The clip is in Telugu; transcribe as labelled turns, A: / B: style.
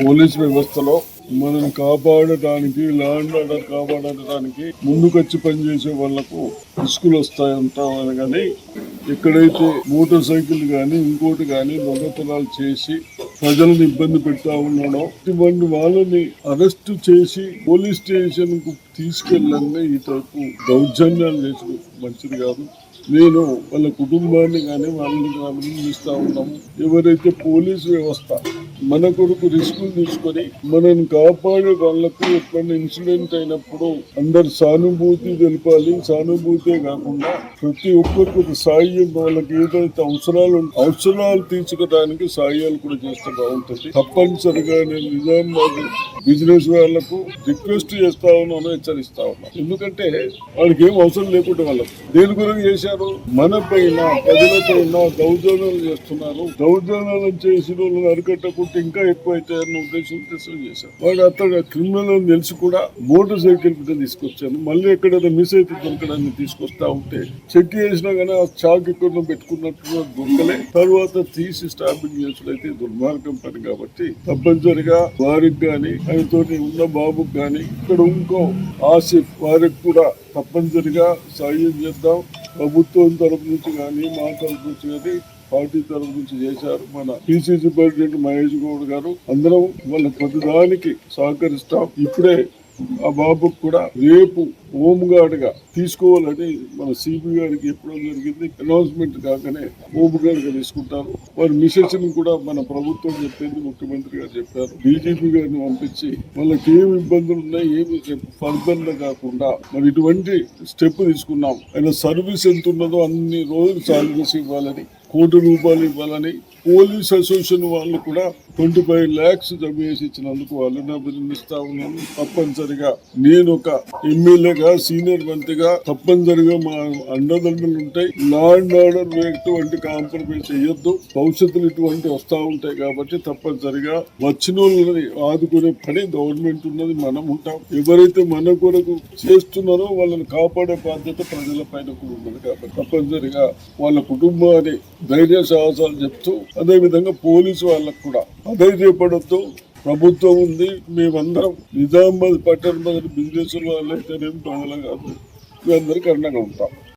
A: పోలీస్ వ్యవస్థలో మనం కాపాడటానికి ల్యాండ్ ఆర్డర్ కాపాడటానికి ముందుకొచ్చి పనిచేసే వాళ్ళకు రిస్కులు వస్తాయంటామని కానీ ఎక్కడైతే మోటార్ సైకిల్ కానీ ఇంకోటి కానీ దొంగతనాలు చేసి ప్రజలను ఇబ్బంది పెడతా ఉన్నాడో ఇటువంటి వాళ్ళని అరెస్ట్ చేసి పోలీస్ స్టేషన్కు తీసుకెళ్ళండి ఇతరకు దౌర్జన్యాలు చేసి మంచిది కాదు. నేను వాళ్ళ కుటుంబాన్ని కానీ వాళ్ళని కానీ ఉన్నాము. ఎవరైతే పోలీస్ వ్యవస్థ మన కొరకు రిస్కులు తీసుకొని మనల్ని కాపాడే వాళ్ళకు ఎప్పుడైనా ఇన్సిడెంట్ అయినప్పుడు అందరు సానుభూతి తెలపాలి. సానుభూతే కాకుండా ప్రతి ఒక్కరికి ఒక సాయం వాళ్ళకి ఏదైతే అవసరాలు అవసరాలు తీర్చుకోవడానికి సాయాలు కూడా చేస్తే బాగుంటుంది. తప్పనిసరిగా నేను నిజామాబాద్ బిజినెస్ వాళ్ళకు రిక్వెస్ట్ చేస్తా ఉన్నాను హెచ్చరిస్తా ఉన్నాను. ఎందుకంటే వాళ్ళకి ఏం అవసరం లేకుండా వాళ్ళకు. దేని గురించి చేశారు? మన పైన ప్రజలపైన దౌర్జన్యాలు చేస్తున్నారు. దౌర్జన్యాలు చేసిన వాళ్ళని అరికట్టకుంటే ఇంకా ఎక్కువ అవుతాయన్న ఉద్దేశంతో చేశారు. వాడు అతను క్రిమినల్ అని తెలిసి కూడా మోటార్ సైకిల్ మీద తీసుకొచ్చాను. మళ్ళీ ఎక్కడైనా మిస్ అయితే దొరకడానికి తీసుకొస్తా ఉంటే చెక్ చేసినా కానీ ఆ చాక్ ఎక్కడ పెట్టుకున్నట్టు దొరకలే. తర్వాత తీసి స్టాపింగ్ చేసుడైతే దుర్మార్గం పని కాబట్టి తప్పనిసరిగా వారికి కానీ ఆయనతో ఉన్న బాబుకి కానీ ఇక్కడ ఇంకో ఆసిఫ్ వారికి కూడా తప్పనిసరిగా సాయం చేద్దాం. ప్రభుత్వం తరపు నుంచి కానీ మా తరపు నుంచి కానీ పార్టీ తరపు నుంచి చేశారు మన పిసిసి ప్రెసిడెంట్ మహేష్ గౌడ్ గారు. అందరం వాళ్ళ ప్రతిదానికి సహకరిస్తాం. ఇప్పుడే ఆ బాబుకు కూడా రేపు హోమ్ తీసుకోవాలని మన సిపి గారికి ఎప్పుడో జరిగింది. అనౌన్స్మెంట్ కాకనే హోంగార్డ్గా తీసుకుంటారు. వారి మిసెస్ని కూడా మన ప్రభుత్వం చెప్పింది ముఖ్యమంత్రి గారు చెప్పారు. డీజీపీ గారిని పంపించి వాళ్ళకి ఏమి ఇబ్బందులు ఉన్నాయి ఏమి ఫర్దర్ కాకుండా మరి ఇటువంటి స్టెప్ తీసుకున్నాం. ఆయన సర్వీస్ ఎంత ఉన్నదో అన్ని రోజులు సాలరీస్ ఇవ్వాలని కోటి రూపాయలు ఇవ్వాలని పోలీస్ అసోసియేషన్ వాళ్ళు కూడా ట్వంటీ ఫైవ్ ల్యాక్స్ జమ చేసి ఇచ్చినందుకు వాళ్ళని అభినందిస్తా ఉన్నాను. తప్పనిసరిగా నేను ఒక ఎమ్మెల్యే ఎమ్మెల్యేగా సీనియర్ మంత్రిగా తప్పనిసరిగా మా అండదండలు ఉంటాయి. లా అండ్ ఆర్డర్ ఎటువంటి కాంప్రమైజ్ చేయొద్దు. భవిష్యత్తులో ఇటువంటి వస్తూ ఉంటాయి కాబట్టి తప్పనిసరిగా వచ్చిన వాళ్ళని ఆదుకునే పని గవర్నమెంట్ ఉన్నది మనం ఉంటాం. ఎవరైతే మన కొరకు చేస్తున్నారో వాళ్ళని కాపాడే బాధ్యత ప్రజల పైన కూడా ఉన్నది కాబట్టి తప్పనిసరిగా వాళ్ళ కుటుంబాన్ని ధైర్య సాహసాలు చెప్తూ అదే విధంగా పోలీసు వాళ్ళకు కూడా అధైర్యపడద్దు. ప్రభుత్వం ఉంది మేమందరం నిజామాబాద్ పట్టణ బిజినెస్ వాళ్ళైతేనేమి ప్రజలు కాదు. మేమందరికీ అండగా ఉంటాం.